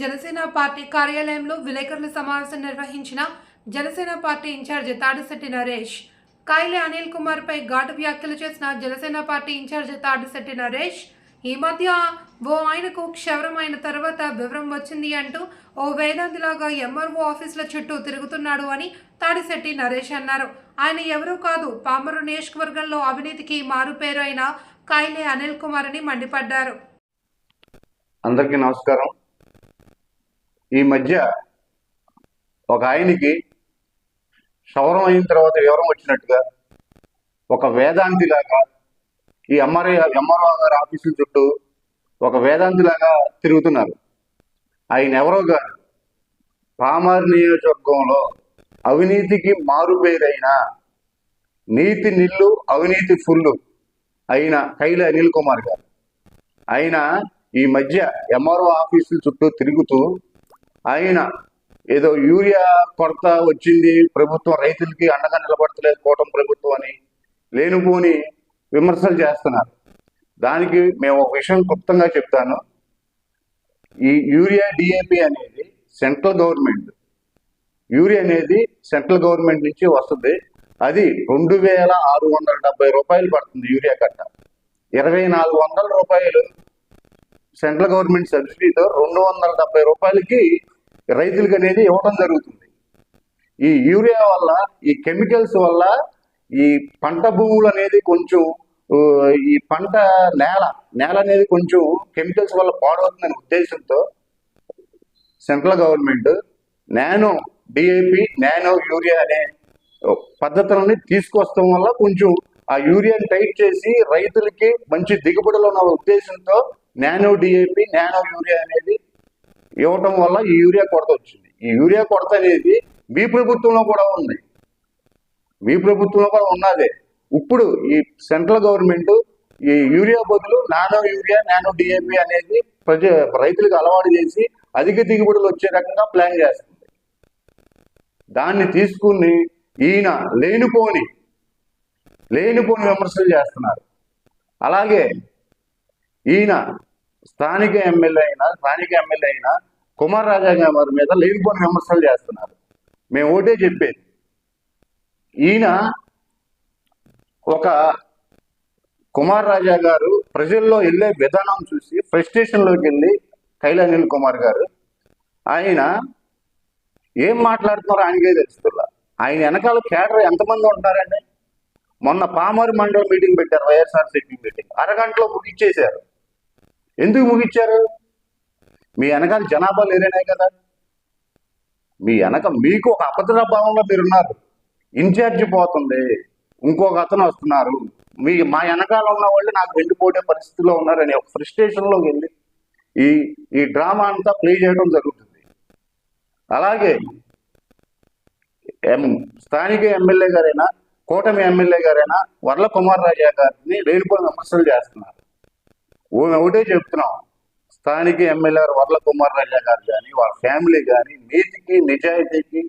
Janasena party కార్యాలయంలో విలేకరుల సమావేశం నిర్వహించిన Janasena party in charge Tadisetti Naresh. Kayala Anil Kumar పై ఘాటు వ్యాఖ్యలు చేసిన Janasena party in charge Tadisetti Naresh ఈ మధ్య ఓ ఆయనకు క్షవరం అయిన తర్వాత వివరం వచ్చింది అంటూ ఓ వేదాంతిలాగా ఎంఆర్ఓ ఆఫీసుల చుట్టూ తిరుగుతున్నాడు అని తాడిశెట్టి నరేష్ అన్నారు. ఆయన ఎవరూ కాదు పామరు నియోజకవర్గంలో అవినీతికి మారుపేరు అయిన కాయలే అనిల్ కుమార్ అని మండిపడ్డారు. అందరికీ నమస్కారం. ఈ మధ్య ఒక ఆయనకి శవరం అయిన తర్వాత వివరం వచ్చినట్టుగా ఒక వేదాంతిలాగా ఈ ఎంఆర్ఐ ఎంఆర్ఓ గారి ఆఫీసుల చుట్టూ ఒక వేదాంతిలాగా తిరుగుతున్నారు. ఆయన ఎవరో గారు పామర్ నియోజకవర్గంలో అవినీతికి మారుపేరైన నీతి నిల్లు అవినీతి ఫుల్లు అయిన కైల అనిల్ కుమార్ గారు. ఆయన ఈ మధ్య ఎంఆర్ఓ ఆఫీసుల చుట్టూ తిరుగుతూ ఆయన ఏదో యూరియా కొరత వచ్చింది ప్రభుత్వం రైతులకి అండగా నిలబడతలేదు కూటమి ప్రభుత్వం అని లేనిపోని విమర్శలు చేస్తున్నారు. దానికి మేము ఒక విషయం క్లుప్తంగా చెప్తాను. ఈ యూరియా డిఏపి అనేది సెంట్రల్ గవర్నమెంట్. యూరియా అనేది సెంట్రల్ గవర్నమెంట్ నుంచి వస్తుంది. అది రెండు వేల ఆరు వందల డెబ్బై రూపాయలు పడుతుంది యూరియా కట్ట. ఇరవై నాలుగు వందల రూపాయలు. సెంట్రల్ గవర్నమెంట్ సబ్సిడీతో రెండు వందల డెబ్బై రూపాయలకి రైతులకు అనేది ఇవ్వడం జరుగుతుంది. ఈ యూరియా వల్ల ఈ కెమికల్స్ వల్ల ఈ పంట భూములు అనేది కొంచెం ఈ పంట నేల నేల అనేది కొంచెం కెమికల్స్ వల్ల పాడవుతుందనే ఉద్దేశంతో central government nano DAP nano urea అనే పద్ధతులని తీసుకొస్తాం వల్ల కొంచెం ఆ యూరియాని టైట్ చేసి రైతులకి మంచి దిగుబడులు ఉన్న ఉద్దేశంతో నానో డిఏపి నానో యూరియా అనేది ఇవ్వటం వల్ల ఈ యూరియా కొరత వచ్చింది. ఈ యూరియా కొరత అనేది మీ ప్రభుత్వంలో కూడా ఉంది. మీ ప్రభుత్వంలో కూడా ఉన్నదే. ఇప్పుడు ఈ సెంట్రల్ గవర్నమెంట్ ఈ యూరియా బదులు నానో యూరియా నానో డిఏపి అనేది ప్రజ రైతులకు అలవాటు చేసి అధిక దిగుబడులు వచ్చే రకంగా ప్లాన్ చేస్తుంది. దాన్ని తీసుకుని ఈయన లేనిపోని లేనిపోని విమర్శలు చేస్తున్నారు. అలాగే ఈయన స్థానిక ఎమ్మెల్యే అయినా స్థానిక ఎమ్మెల్యే అయినా కుమార్ రాజా గారి మీద లేనిపోని విమర్శలు చేస్తున్నారు. మేము ఒకటే చెప్పేది. ఈయన ఒక కుమార్ రాజా గారు ప్రజల్లో వెళ్ళే విధానం చూసి ఫ్రస్ట్రేషన్లోకి వెళ్ళి కైలానిల్ కుమార్ గారు ఆయన ఏం మాట్లాడుతున్నారో ఆయనకే తెలుస్తున్నా ఆయన వెనకాల కేడర్ ఎంతమంది ఉంటారండి? మొన్న పామర్ మండలి మీటింగ్ పెట్టారు వైఎస్ఆర్సీపీ మీటింగ్. అరగంటలో ముగిచ్చేశారు. ఎందుకు ముగించారు? మీ వెనకాల జనాభా లేరనే కదా. మీ వెనక మీకు ఒక అభద్ర భావంలో మీరున్నారు. ఇన్ఛార్జి పోతుంది. ఇంకొక అతను వస్తున్నారు. మీ మా వెనకాల ఉన్న వాళ్ళు నాకు వెళ్ళిపోయే పరిస్థితిలో ఉన్నారని ఒక ఫ్రస్ట్రేషన్లోకి వెళ్ళి ఈ ఈ డ్రామా అంతా ప్లే చేయడం జరుగుతుంది. అలాగే ఎం- స్థానిక ఎమ్మెల్యే గారైనా కూటమి ఎమ్మెల్యే గారైనా వర్ల కుమార్ రాజా గారిని లేనిపోయిన విమర్శలు చేస్తున్నారు. ఓ- ఒకటే చెప్తున్నాం. స్థానిక ఎమ్మెల్యే వరల వర్ల కుమార్ రాజా గారు కానీ వాళ్ళ ఫ్యామిలీ కానీ నీతికి నిజాయితీకి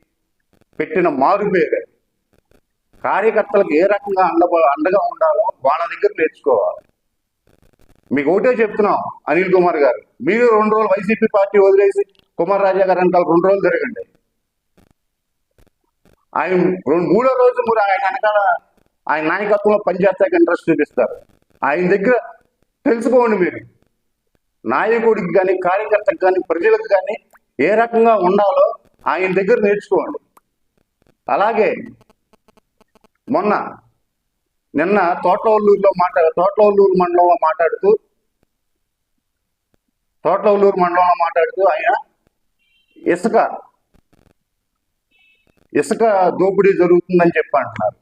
పెట్టిన మారుపేరు కార్యకర్తలకు ఏ రకంగా అండ అండగా ఉండాలో వాళ్ళ దగ్గర నేర్చుకోవాలి. మీకు ఒకటే చెప్తున్నాం అనిల్ కుమార్ గారు. మీరు రెండు రోజులు వైసీపీ పార్టీ వదిలేసి కుమార్ రాజా గారు వెనకాల రెండు రోజులు తిరగండి. ఆయన రెండు మూడో రోజు మీరు ఆయన వెనకాల ఆయన నాయకత్వంలో పనిచేస్తాక ఇంట్రెస్ట్ చూపిస్తారు. ఆయన దగ్గర తెలుసుకోండి మీరు. నాయకుడికి కానీ కార్యకర్తకు కానీ ప్రజలకు కానీ ఏ రకంగా ఉండాలో ఆయన దగ్గర నేర్చుకోండి. అలాగే మొన్న నిన్న తోటలూరులో మాట్లా తోటలూరు మండలంలో మాట్లాడుతూ తోటలూరు మండలంలో మాట్లాడుతూ ఆయన ఇసుక ఇసుక దోపిడీ జరుగుతుందని చెప్పి అంటున్నారు.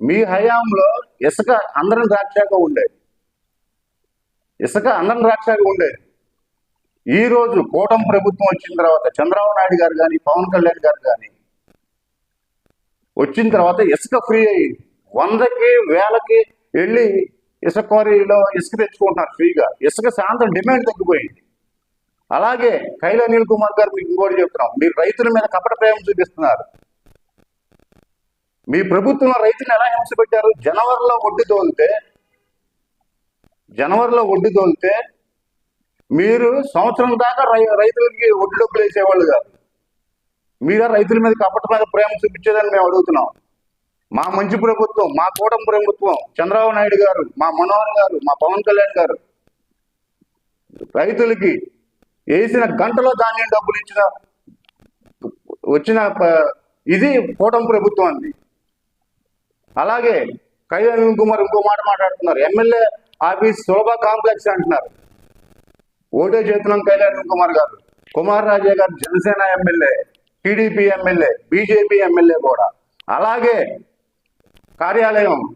మీ హయాంలో ఇసుక అందరం ద్రాక్షగా ఉండేది. ఇసుక అన్నం ద్రాక్షగా ఉండేది ఈ రోజు కూటమి ప్రభుత్వం వచ్చిన తర్వాత చంద్రబాబు నాయుడు గారు కానీ పవన్ కళ్యాణ్ గారు కానీ వచ్చిన తర్వాత ఇసుక ఫ్రీ అయ్యింది వందకి వేలకి వెళ్ళి ఇసుక క్వారీలో ఇసుక తెచ్చుకుంటున్నారు ఫ్రీగా. ఇసుక శాంతం డిమాండ్ తగ్గిపోయింది. అలాగే కైల అనిల్ కుమార్ గారు మీకు ఇంకోటి చెప్తున్నాం. మీరు రైతుల మీద కపట ప్రేమ చూపిస్తున్నారు. మీ ప్రభుత్వంలో రైతుని ఎలా హింస పెట్టారు? జనవరిలో ఒడ్డు తోలితే జనవరిలో ఒడ్డు తోలితే మీరు సంవత్సరం దాకా రై- రైతులకి ఒడ్డు డబ్బులు వేసేవాళ్ళు కాదు. మీరే రైతుల మీద కపట మీద ప్రేమ చూపించేదని మేము అడుగుతున్నాం. మా మంచి ప్రభుత్వం మా కూటమి ప్రభుత్వం చంద్రబాబు నాయుడు గారు మా మనోహర్ గారు మా పవన్ కళ్యాణ్ గారు రైతులకి వేసిన గంటలో ధాన్యం డబ్బులు ఇచ్చిన వచ్చిన ప- ఇది కూటమి ప్రభుత్వం అంది అలాగే కళ్యాణ్ కుమార్ ఇంకో మాట మాట్లాడుతున్నారు. ఎమ్మెల్యే ఆఫీస్ సులభ కాంప్లెక్స్ అంటున్నారు. ఓటే చేతున్నాం కళ్యాణ్ కుమార్ గారు. కుమార్ రాజే గారు Janasena MLA TDP MLA BJP MLA కూడా. అలాగే కార్యాలయం.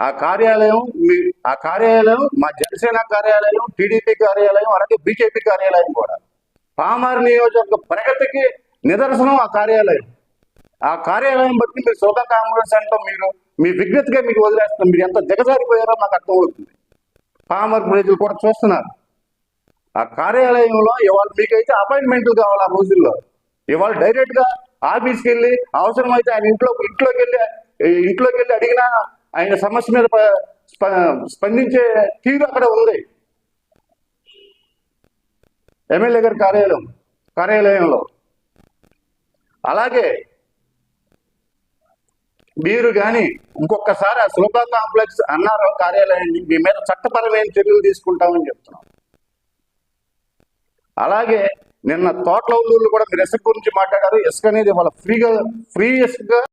ఆ కార్యాలయం మీ ఆ కార్యాలయం మా జనసేన కార్యాలయం టీడీపీ కార్యాలయం అలాగే బీజేపీ కార్యాలయం కూడా. పామర్ నియోజకవర్గ ప్రగతికి నిదర్శనం ఆ కార్యాలయం. ఆ కార్యాలయం బట్టి మీరు శోభా కాంగ్రెస్ అంటే మీరు. మీ విజ్ఞతగా మీకు వదిలేస్తాం మీరు ఎంత దిగజారిపోయారో మాకు అర్థమవుతుంది. పామర్ ప్రజలు కూడా చూస్తున్నారు. ఆ కార్యాలయంలో ఇవాళ మీకైతే అపాయింట్మెంట్లు కావాలి ఆ రోజుల్లో. ఇవాళ డైరెక్ట్గా ఆఫీస్కి వెళ్ళి అవసరమైతే ఆయన ఇంట్లో ఇంట్లోకి వెళ్ళి ఇంట్లోకి వెళ్ళి అడిగినా ఆయన సమస్య మీద స్పందించే తీరు అక్కడ ఉంది. ఎమ్మెల్యే గారి కార్యాలయం కార్యాలయంలో. అలాగే మీరు కానీ ఇంకొకసారి ఆ సులభ కాంప్లెక్స్ అన్నారు కార్యాలయాన్ని మీ మీద చట్టపరమైన చర్యలు తీసుకుంటామని చెప్తున్నాం. అలాగే నిన్న తోటల ఊళ్ళు కూడా మీరు ఇసుక గురించి మాట్లాడారు. ఇసుక అనేది వాళ్ళ ఫ్రీగా ఫ్రీ ఇసుక